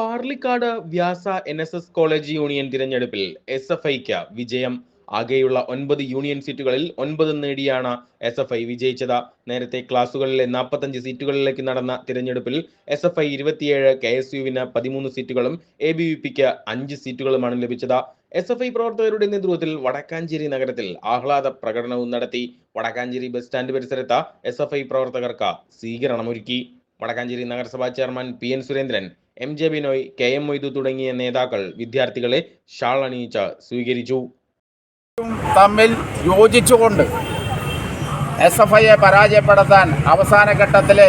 Parlikkad Vyasa N S S college union തിരഞ്ഞെടുപ്പിൽ S F ഐക്ക് വിജയം. ആകെയുള്ള ഒൻപത് യൂണിയൻ സീറ്റുകളിൽ ഒൻപത് നേടിയാണ് എസ് എഫ് ഐ വിജയിച്ചത്. നേരത്തെ ക്ലാസുകളിലെ നാൽപ്പത്തഞ്ച് സീറ്റുകളിലേക്ക് നടന്ന തിരഞ്ഞെടുപ്പിൽ എസ് എഫ് ഐ ഇരുപത്തിയേഴ് കെ എസ് യുവിന് പതിമൂന്ന് സീറ്റുകളും എ ബി വി പിക്ക് അഞ്ച് സീറ്റുകളുമാണ് ലഭിച്ചത്. എസ് എഫ് ഐ പ്രവർത്തകരുടെ നേതൃത്വത്തിൽ വടക്കാഞ്ചേരി നഗരത്തിൽ ആഹ്ലാദ പ്രകടനവും നടത്തി. വടക്കാഞ്ചേരി ബസ് സ്റ്റാൻഡ് പരിസരത്ത് എസ് എഫ് ഐ പ്രവർത്തകർക്ക് സ്വീകരണമൊരുക്കി. വടക്കാഞ്ചേരി നഗരസഭാ chairman P N Surendran M J Binoy K M Moythu തുടങ്ങിയ നേതാക്കൾ വിദ്യാർത്ഥികളെ ഷാൾ അണിയിച്ച് സ്വീകരിച്ചു. തമ്മിൽ യോജിച്ചുകൊണ്ട് എസ് എഫ് ഐയെ പരാജയപ്പെടുത്താൻ അവസാന ഘട്ടത്തിലെ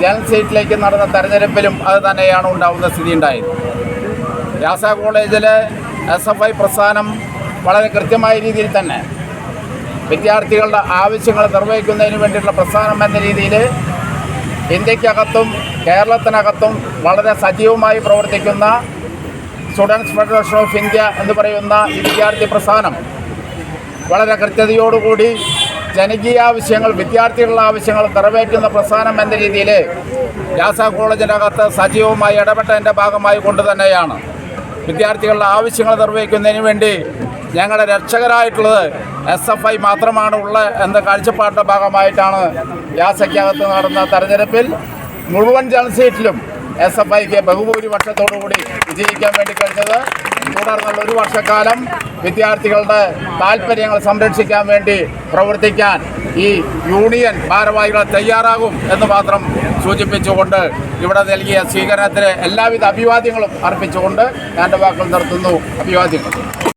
ജനറൽ സീറ്റിലേക്ക് നടന്ന തെരഞ്ഞെടുപ്പിലും അത് തന്നെയാണ് ഉണ്ടാവുന്ന സ്ഥിതി ഉണ്ടായത് രാസ കോളേജിലെ എസ് എഫ് ഐ പ്രസ്ഥാനം വളരെ കൃത്യമായ രീതിയിൽ തന്നെ വിദ്യാർത്ഥികളുടെ ആവശ്യങ്ങൾ നിർവഹിക്കുന്നതിന് വേണ്ടിയിട്ടുള്ള പ്രസ്ഥാനം എന്ന രീതിയിൽ ഇന്ത്യക്കകത്തും കേരളത്തിനകത്തും വളരെ സജീവമായി പ്രവർത്തിക്കുന്ന സ്റ്റുഡൻസ് ഫെഡറേഷൻ ഓഫ് ഇന്ത്യ എന്ന് പറയുന്ന വിദ്യാർത്ഥി പ്രസ്ഥാനം. വളരെ കൃത്യതയോടുകൂടി ജനകീയ ആവശ്യങ്ങൾ വിദ്യാർത്ഥികളുടെ ആവശ്യങ്ങൾ നിറവേറ്റുന്ന പ്രസ്ഥാനം എന്ന രീതിയിൽ രാസ കോളേജിനകത്ത് സജീവമായി ഇടപെട്ടതിന്റെ ഭാഗമായി കൊണ്ട് തന്നെയാണ്. വിദ്യാർത്ഥികളുടെ ആവശ്യങ്ങൾ നിർവഹിക്കുന്നതിന് വേണ്ടി ഞങ്ങളുടെ രക്ഷകരായിട്ടുള്ളത് എസ് എഫ് ഐ മാത്രമാണ് ഉള്ള എന്ന കാഴ്ചപ്പാടിന്റെ ഭാഗമായിട്ടാണ് യാസയ്ക്കകത്ത് നടന്ന തെരഞ്ഞെടുപ്പിൽ മുഴുവൻ ജനസീറ്റിലും സീറ്റിലും എസ് എഫ് ഐക്ക് ബഹുഭൂരിപക്ഷത്തോടുകൂടി വിജയിക്കാൻ വേണ്ടി കഴിഞ്ഞത്. തുടർന്നുള്ള ഒരു വർഷക്കാലം വിദ്യാർത്ഥികളുടെ താല്പര്യങ്ങൾ സംരക്ഷിക്കാൻ വേണ്ടി പ്രവർത്തിക്കാൻ ഈ യൂണിയൻ ഭാരവാഹികൾ തയ്യാറാകും എന്ന് മാത്രം സൂചിപ്പിച്ചുകൊണ്ട് ഇവിടെ നൽകിയ സ്വീകരണത്തിന് എല്ലാവിധ അഭിവാദ്യങ്ങളും അർപ്പിച്ചുകൊണ്ട് എന്റെ വാക്കുകൾ നിർത്തുന്നു. അഭിവാദ്യങ്ങൾ.